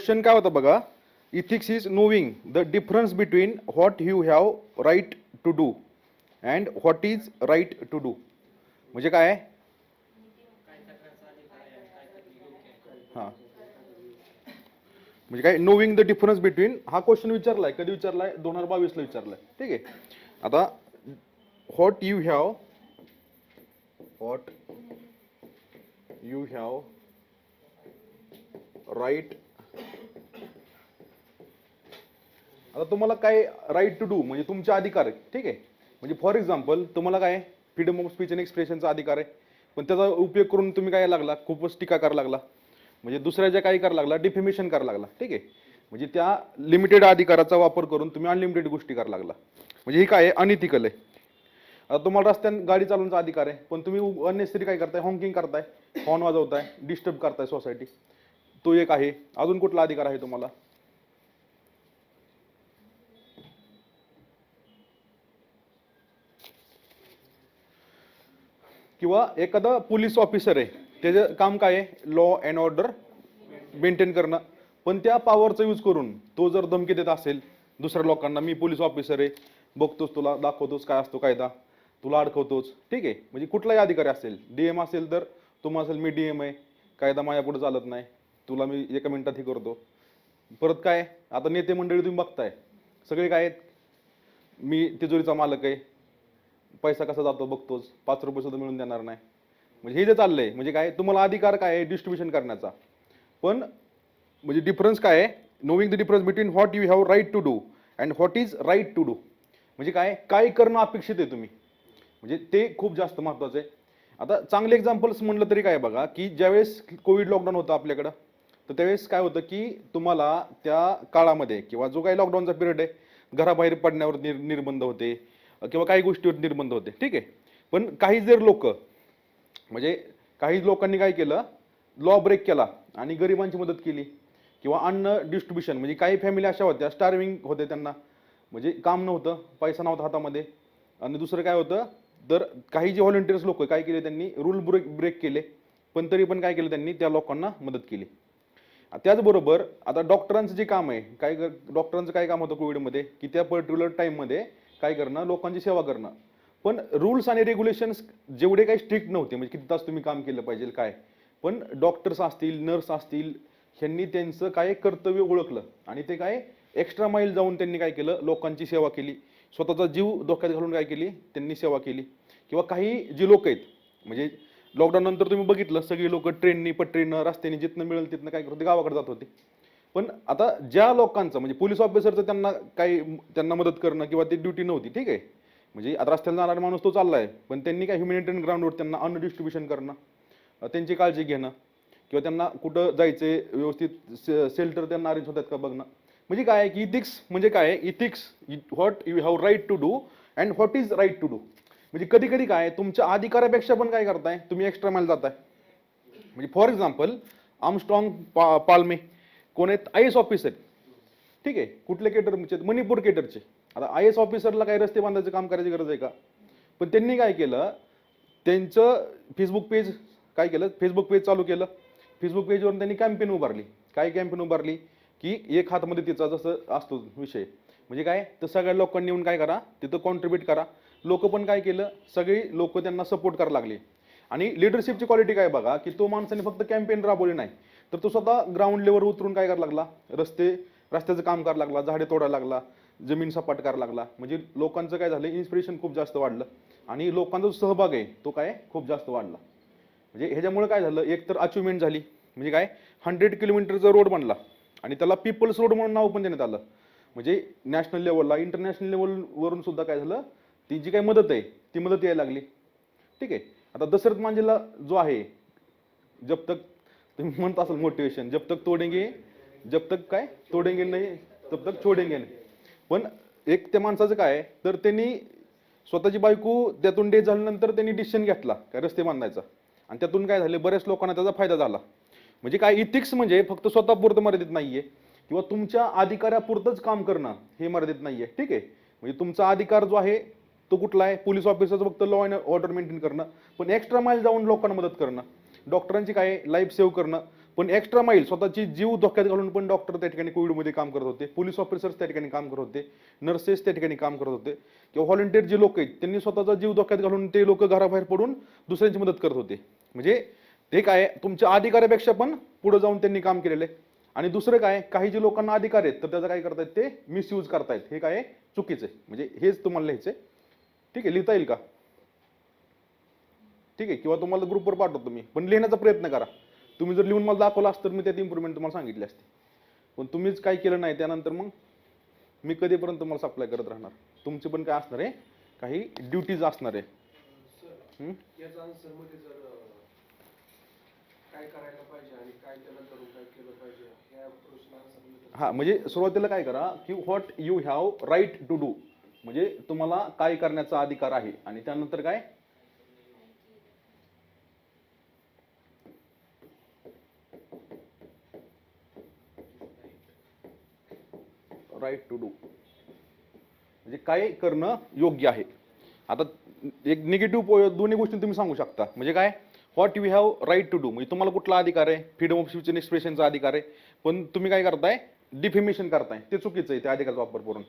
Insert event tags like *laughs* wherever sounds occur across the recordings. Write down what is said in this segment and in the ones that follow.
Question काय होता बघा? Ethics is knowing the difference between what you have right to do and what is right to do म्हणजे काय? हां. म्हणजे काय? नोविंग द डिफरन्स बिटवीन हा क्वेश्चन विचारलाय कधी विचारलाय? दोन हजार बावीसला विचारलाय. ठीक आहे. आता what you have what you have right आता तुम्हाला काय राईट टू डू म्हणजे तुमचे अधिकार आहे ठीक आहे? म्हणजे फॉर एक्झाम्पल तुम्हाला काय फ्रीडम ऑफ स्पीच अँड एक्सप्रेशनचा अधिकार आहे. पण त्याचा उपयोग करून तुम्ही काय लागला? खूपच टीका करायला लागला. म्हणजे दुसऱ्याच्या काही करायला लागला डिफेमेशन करायला लागला ठीक आहे? म्हणजे त्या लिमिटेड अधिकाराचा वापर करून तुम्ही अनलिमिटेड गोष्टी करायला लागला. म्हणजे ही काय आहे? अनइथिकल आहे. आता तुम्हाला रस्त्याने गाडी चालवण्याचा अधिकार आहे पण तुम्ही अननेसरी काय करताय? हॉकिंग करताय हॉर्न वाजवताय डिस्टर्ब करताय सोसायटी तो एक आहे. अजून कुठला अधिकार आहे तुम्हाला? किंवा एखादा पोलीस ऑफिसर आहे त्याचं काम काय आहे? लॉ अँड ऑर्डर मेंटेन करणं. पण त्या पॉवरचा यूज करून तो जर धमकी देत असेल दुसऱ्या लोकांना मी पोलीस ऑफिसर आहे बघतोच तुला दाखवतोच काय असतो कायदा तुला अडकवतोच. ठीक आहे म्हणजे कुठलाही अधिकारी असेल डी एम असेल तर तुम्हा असेल मी डी एम आहे कायदा माझ्या पुढे चालत नाही तुला मी एका मिनिटात हे करतो. परत काय आता नेते मंडळी तुम्ही बघताय सगळे काय आहेत? मी तिजोरीचा मालक आहे पैसा कसा जातो बघतोच. पाच रुपये सुद्धा मिळून देणार नाही. म्हणजे हे जे चाललंय म्हणजे काय तुम्हाला अधिकार काय आहे डिस्ट्रीब्युशन करण्याचा? पण म्हणजे डिफरन्स काय आहे? Knowing the difference between what you have right to do and what is right to do म्हणजे काय काय करणं अपेक्षित आहे तुम्ही? म्हणजे ते खूप जास्त महत्त्वाचं आहे. आता चांगले एक्झाम्पल्स म्हणलं तरी काय बघा की ज्यावेळेस कोविड लॉकडाऊन होतं आपल्याकडं तर त्यावेळेस काय होतं की तुम्हाला त्या काळामध्ये किंवा जो काही लॉकडाऊनचा पिरियड आहे घराबाहेर पडण्यावर निर निर्बंध होते किंवा काही गोष्टीवर निर्बंध होते. ठीक आहे? पण काही जर लोक म्हणजे काही लोकांनी काय केलं? लॉ ब्रेक केला आणि गरिबांची मदत केली किंवा अन्न डिस्ट्रीब्युशन म्हणजे काही फॅमिली अशा होत्या स्टार्विंग होते त्यांना. म्हणजे काम नव्हतं पैसा नव्हता हातामध्ये. आणि दुसरं काय होतं? तर काही जे व्हॉलेंटियर्स लोक काय केले त्यांनी? रूल ब्रेक ब्रेक केले. पण तरी पण काय केलं त्यांनी? त्या लोकांना मदत केली. त्याचबरोबर आता डॉक्टरांचं जे काम आहे काय डॉक्टरांचं काय काम होतं कोविडमध्ये की त्या पर्टिक्युलर टाईममध्ये काय करणं? लोकांची सेवा करणं. पण रूल्स आणि रेग्युलेशन्स जेवढे काही स्ट्रिक्ट नव्हते म्हणजे किती तास तुम्ही काम केलं पाहिजे काय? पण डॉक्टर्स असतील नर्स असतील ह्यांनी त्यांचं काय कर्तव्य ओळखलं. आणि ते काय? एक्स्ट्रा माईल जाऊन त्यांनी काय केलं? लोकांची सेवा केली. स्वतःचा जीव धोक्यात घालून काय केली? त्यांनी सेवा केली. किंवा काही जी लोक आहेत म्हणजे लॉकडाऊन नंतर तुम्ही बघितलं सगळी लोक ट्रेननी पट्रेनं रस्त्याने जिथनं मिळेल तिथनं काय करत होते? गावाकडे जात होते. पण आता ज्या लोकांचं म्हणजे पोलीस ऑफिसरचं त्यांना काही त्यांना मदत करणं किंवा ती ड्युटी नव्हती ठीक आहे? म्हणजे आता रस्त्याला जाणारा माणूस तो चाललाय पण त्यांनी काय ह्युमॅनिटेरियन ग्राउंडवर त्यांना अन्न डिस्ट्रीब्युशन करणं त्यांची काळजी घेणं किंवा त्यांना कुठं जायचे व्यवस्थित शेल्टर त्यांना अरेंज होतात का बघणं. म्हणजे काय आहे की इथिक्स म्हणजे काय ethics what you have right to do and what is right to do म्हणजे कधी कधी काय तुमच्या अधिकारापेक्षा पण काय करताय? तुम्ही एक्स्ट्रा माइल जाताय. म्हणजे फॉर एक्झाम्पल आमस्ट्रॉंग पा पालमे कोण आहेत? आय एस ऑफिसर ठीक आहे? कुठले केटरचे मणिपूर केटरचे आता आय एस ऑफिसरला काही रस्ते बांधायचं काम करायची गरज आहे का? पण त्यांनी काय केलं? त्यांचं फेसबुक पेज काय केलं? फेसबुक पेज चालू केलं. फेसबुक पेजवरून त्यांनी कॅम्पेन उभारली. काय कॅम्पेन उभारली? की एक हातमध्ये तिचा जसं असतो विषय. म्हणजे काय? तर सगळ्या लोकांनी येऊन काय करा? तिथं कॉन्ट्रीब्युट करा. लोक पण काय केलं? सगळी लोक त्यांना सपोर्ट करायला लागले. आणि लिडरशिपची क्वालिटी काय बघा? की तो माणसाने फक्त कॅम्पेन राबवली नाही. तर तो स्वतः ग्राउंड लेवलवर उतरून काय करायला लागला? रस्ते रस्त्याचं काम करायला लागला झाडे तोडायला लागला जमीन सपाट करायला लागला. म्हणजे लोकांचं काय झालं? इन्स्पिरेशन खूप जास्त वाढलं. आणि लोकांचा जो सहभाग आहे तो काय? खूप जास्त वाढला. म्हणजे ह्याच्यामुळे काय झालं? एक तर अचिव्हमेंट झाली. म्हणजे काय? हंड्रेड किलोमीटरचा रोड बनला. आणि त्याला पीपल्स रोड म्हणून नाव पण देण्यात आलं. म्हणजे नॅशनल लेवलला इंटरनॅशनल लेवलवरून सुद्धा काय झालं? ती जी काही मदत आहे ती मदत यायला लागली. ठीक आहे? आता दशरथ मांजेला जो आहे जब तक तुम्ही म्हणत असाल मोटिवेशन जब तक तोडेंगे जब तक काय? तोडेंगे नाही तब तक छोडेंगे नाही. पण एक त्या माणसाचं काय तर त्यांनी स्वतःची बायको त्यातून डे झाल्यानंतर त्यांनी डिसिशन घेतला काय रस्ते बांधायचा. आणि त्यातून काय झाले? बऱ्याच लोकांना त्याचा फायदा झाला. म्हणजे काय इथिक्स म्हणजे फक्त स्वतःपुरतं मर्यादित नाहीये. किंवा तुमच्या अधिकारापुरतंच काम करणं हे मर्यादित नाहीये. ठीक आहे? म्हणजे तुमचा अधिकार जो आहे तो कुठला आहे? पोलीस ऑफिसरचं फक्त लॉ अँड ऑर्डर मेंटेन करणं. पण एक्स्ट्रा माईल जाऊन लोकांना मदत करणं. डॉक्टरांची काय लाईफ सेव्ह करणं पण एक्स्ट्रा माईल स्वतःची जीव धोक्यात घालून पण डॉक्टर त्या ठिकाणी कोविडमध्ये काम करत होते. पोलीस ऑफिसर्स त्या ठिकाणी काम करत होते. नर्सेस त्या ठिकाणी काम करत होते. किंवा व्हॉलंटियर जे लोक आहेत त्यांनी स्वतःचा जीव धोक्यात घालून ते लोक घराबाहेर पडून दुसऱ्यांची मदत करत होते. म्हणजे ते काय तुमच्या अधिकाऱ्यापेक्षा पण पुढे जाऊन त्यांनी काम केलेलं आहे. आणि दुसरं काय काही जे लोकांना अधिकार आहेत तर त्याचा काय करतायत ते मिसयूज करतायत. हे काय आहे? चुकीचं आहे. म्हणजे हेच तुम्हाला लिहायचंय. ठीक आहे लिहिता येईल का? ठीक आहे? किंवा तुम्हाला ग्रुपवर पाठवतो मी. पण लिहिण्याचा प्रयत्न करा. तुम्ही जर लिहून मला दाखवला असतं तर मी त्यात इम्प्रुव्हमेंट तुम्हाला सांगितली असते. पण तुम्हीच काय केलं नाही त्यानंतर मग मी कधीपर्यंत तुम्हाला सप्लाय करत राहणार? तुमचे पण काय असणार आहे? काही ड्युटीज असणार आहे. हा म्हणजे सुरुवातीला काय करा की what you have right to do म्हणजे तुम्हाला काय करण्याचा अधिकार आहे आणि त्यानंतर काय? राईट टू डू म्हणजे काय करणं योग्य आहे? आता एक निगेटिव्ह दोन्ही गोष्टी तुम्ही सांगू शकता. म्हणजे काय? What you have right to do म्हणजे तुम्हाला कुठला अधिकार आहे? फ्रीडम ऑफ स्पीच एक्सप्रेशनचा अधिकार आहे. पण तुम्ही काय करताय? डिफेमेशन करताय. ते चुकीचं आहे त्या अधिकाराचा वापर करून.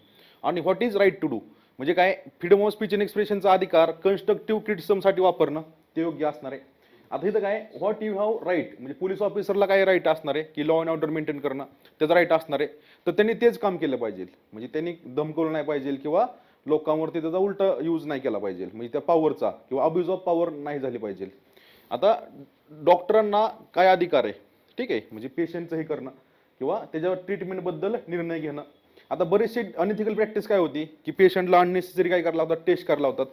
आणि what is right to do म्हणजे काय? फ्रीडम ऑफ स्पीच अँड एक्सप्रेशनचा अधिकार कन्स्ट्रक्टिव्ह क्रिटिसमसाठी वापरणं ते योग्य असणार आहे. आता इथं काय व्हॉट यू हॅव राईट म्हणजे पोलीस ऑफिसरला काय राईट असणार आहे? की लॉ अँड ऑर्डर मेंटेन करणं त्याचा राईट असणार आहे. तर त्यांनी तेच काम केलं पाहिजे. म्हणजे त्यांनी धमकवलं नाही पाहिजे किंवा लोकांवरती त्याचा उलटा यूज नाही केला पाहिजे. म्हणजे त्या पॉवरचा किंवा अब्युज ऑफ पॉवर नाही झाली पाहिजे. आता डॉक्टरांना काय अधिकार आहे? ठीक आहे. म्हणजे पेशंटचं हे करणं किंवा त्याच्यावर ट्रीटमेंटबद्दल निर्णय घेणं. आता बरेचसे अनइथिकल प्रॅक्टिस काय होती? की पेशंटला अननेसेसरी काय करायला होतात टेस्ट करायला होतात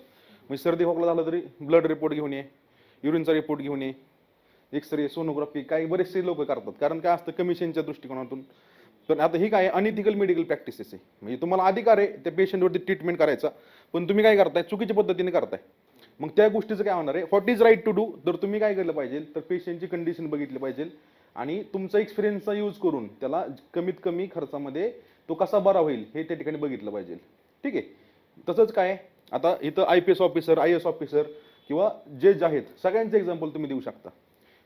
म्हणजे सर्दी खोकला झाला तरी ब्लड रिपोर्ट घेऊन ये. युरिनचा रिपोर्ट घेऊन ये एक्सरे सोनोग्राफी काही बरेचसे लोक करतात. कारण काय असतं कमिशनच्या दृष्टिकोनातून. पण आता ही काय अनइथिकल मेडिकल प्रॅक्टिसेस आहे. म्हणजे तुम्हाला अधिकार आहे त्या पेशंटवरती ट्रीटमेंट करायचा. पण तुम्ही काय करताय चुकीच्या पद्धतीने करताय. मग त्या गोष्टीचं काय होणार आहे what is right to do तर तुम्ही काय केलं पाहिजे तर पेशंटची कंडिशन बघितली पाहिजे. आणि तुमचा एक्सपिरियन्सचा यूज करून त्याला कमीत कमी खर्चामध्ये तो कसा बरा होईल हे त्या ठिकाणी बघितलं पाहिजे. ठीक आहे? तसंच काय आता इथं I P S officer I S officer किंवा जज आहेत सगळ्यांचे एक्झाम्पल तुम्ही देऊ शकता.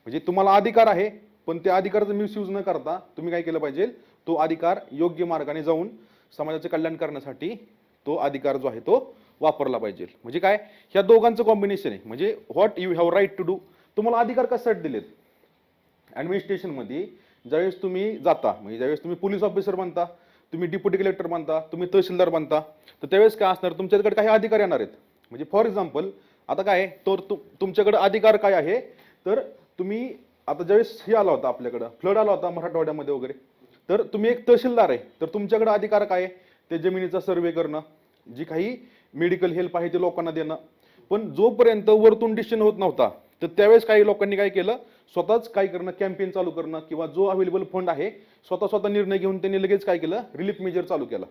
म्हणजे तुम्हाला अधिकार आहे पण त्या अधिकाराचा मिसयूज न करता तुम्ही काय केलं पाहिजे? तो अधिकार योग्य मार्गाने जाऊन समाजाचे कल्याण करण्यासाठी तो अधिकार जो आहे तो वापरला पाहिजे. म्हणजे काय? ह्या दोघांचं कॉम्बिनेशन आहे. म्हणजे what you have right to do तुम्हाला अधिकार कशासाठी दिलेत? ॲडमिनिस्ट्रेशनमध्ये ज्यावेळेस तुम्ही जाता म्हणजे ज्यावेळेस तुम्ही पोलीस ऑफिसर बनता तुम्ही डिप्युटी कलेक्टर बनता तुम्ही तहसीलदार बनता तर त्यावेळेस काय असणार? तुमच्याकडे काही अधिकार येणार आहेत. म्हणजे फॉर एक्झाम्पल आता काय आहे, तर तु अधिकार काय आहे? तर तुम्ही आता ज्यावेळेस हे आला होता आपल्याकडं फ्लड आला होता मराठवाड्यामध्ये वगैरे तर तुम्ही एक तहसीलदार आहे. तर तुमच्याकडे अधिकार काय आहे? ते जमिनीचा सर्वे करणं जी काही मेडिकल हेल्प आहे ते लोकांना देणं. पण जोपर्यंत वरतून डिसिजन होत नव्हता तर त्यावेळेस काही लोकांनी काय केलं? स्वतःच काय करणं कॅम्पेन चालू करणं किंवा जो अवेलेबल फंड आहे स्वतः स्वतः निर्णय घेऊन त्यांनी लगेच काय केलं? रिलीफ मेजर चालू केला.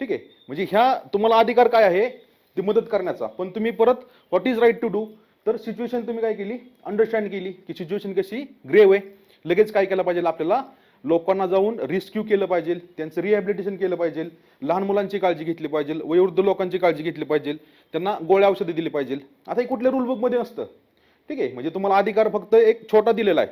ठीक आहे? म्हणजे ह्या तुम्हाला अधिकार काय आहे? ती मदत करण्याचा. पण तुम्ही परत what is right to do तर सिच्युएशन तुम्ही काय केली? अंडरस्टँड केली की सिच्युएशन कशी? ग्रेव आहे. लगेच काय केलं पाहिजे आपल्याला? लोकांना जाऊन रिस्क्यू केलं पाहिजे. त्यांचं रिहॅबिलिटेशन केलं पाहिजे. लहान मुलांची काळजी घेतली पाहिजे. वयोवृद्ध लोकांची काळजी घेतली पाहिजे. त्यांना गोळ्या औषधे दिली पाहिजे. आता हे कुठल्या रूल असतं? ठीक आहे. म्हणजे तुम्हाला अधिकार फक्त एक छोटा दिलेला आहे.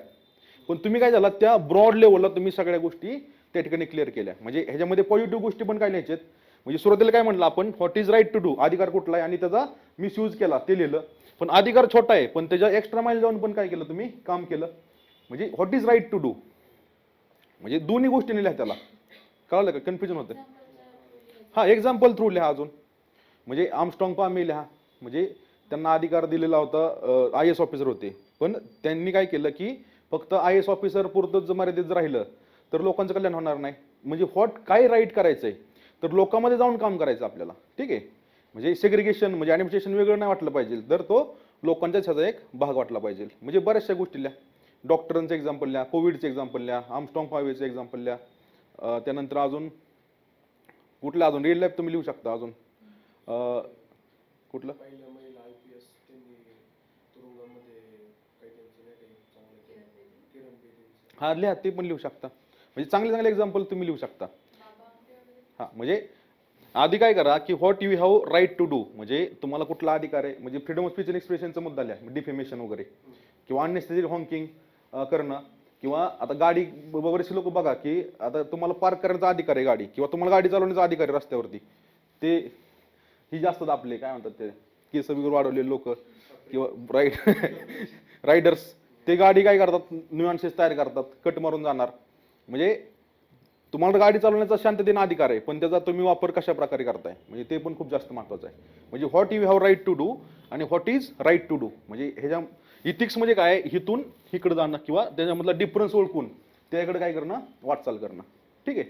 पण तुम्ही काय झाला त्या ब्रॉड लेवलला तुम्ही सगळ्या गोष्टी त्या ठिकाणी क्लिअर केल्या. म्हणजे ह्याच्यामध्ये पॉझिटिव्ह गोष्टी पण काय लिहायच्यात म्हणजे सुरुवातीला काय म्हटलं आपण what is right to do अधिकार कुठला आहे? आणि त्याचा मिसयूज केला ते लिहिलं. पण अधिकार छोटा आहे पण त्याच्या एक्स्ट्रा माईल जाऊन पण काय केलं तुम्ही? काम केलं. म्हणजे what is right to do म्हणजे दोन्ही गोष्टी लिहा त्याला. कळलं का? कन्फ्युजन होतं हा एक्झाम्पल थ्रू लिहा अजून. म्हणजे आमस्ट्रॉंग पामी लिहा. म्हणजे त्यांना अधिकार दिलेला होता आय एस ऑफिसर होते. पण त्यांनी काय केलं की फक्त आय एस ऑफिसर पुरतं जर मर्यादित जर राहिलं. तर लोकांचं कल्याण होणार नाही. म्हणजे व्हॉट काय राईट करायचं आहे तर लोकांमध्ये जाऊन काम करायचं आपल्याला. ठीक आहे? म्हणजे सेग्रिगेशन म्हणजे ॲडमिनिस्ट्रेशन वेगळं नाही वाटलं पाहिजे. तर तो लोकांच्याच ह्याचा एक भाग वाटला पाहिजे. म्हणजे बऱ्याचशा गोष्टी लिहा. डॉक्टरांचं एक्झाम्पल लिहा कोविडचं एक्झाम्पल लिहा आमस्ट्रॉंग फायवेचं एक्झाम्पल लिहा. त्यानंतर अजून कुठलं अजून? रिअल लाईफ तुम्ही लिहू शकता अजून. कुठलं? हा लिहा. ते पण लिहू शकता. म्हणजे चांगले चांगले एक्झाम्पल तुम्ही लिहू शकता. म्हणजे आधी काय करा की what you have right to do म्हणजे तुम्हाला कुठला अधिकार आहे? म्हणजे फ्रीडम ऑफ स्पीच अँड एक्सप्रेशनचा मुद्दा आहे डिफेमेशन वगैरे. किंवा अननेसेसरी हॉंकिंग करणं. किंवा आता गाडी बरेचसे लोक बघा की आता तुम्हाला पार्क करण्याचा अधिकार आहे गाडी किंवा तुम्हाला गाडी चालवण्याचा अधिकार आहे रस्त्यावरती. ते ही जास्त दापले काय म्हणतात ते? केस वगैरे वाढवलेले लोक किंवा राईड रायडर्स *laughs* ते गाडी काय करतात? न्यूअन्सेस तयार करतात. कट मारून जाणार. म्हणजे तुम्हाला गाडी चालवण्याचा शांततेने अधिकार आहे पण त्याचा तुम्ही वापर कशा प्रकारे करताय? म्हणजे ते पण खूप जास्त महत्वाचं आहे. म्हणजे what you have right to do and what is right to do म्हणजे ह्याच्या इथिक्स म्हणजे काय? हिथून इकडे जाणं किंवा त्याच्यामधला डिफरन्स ओळखून त्याकडे काय करणं? वाटचाल करणं. ठीक आहे?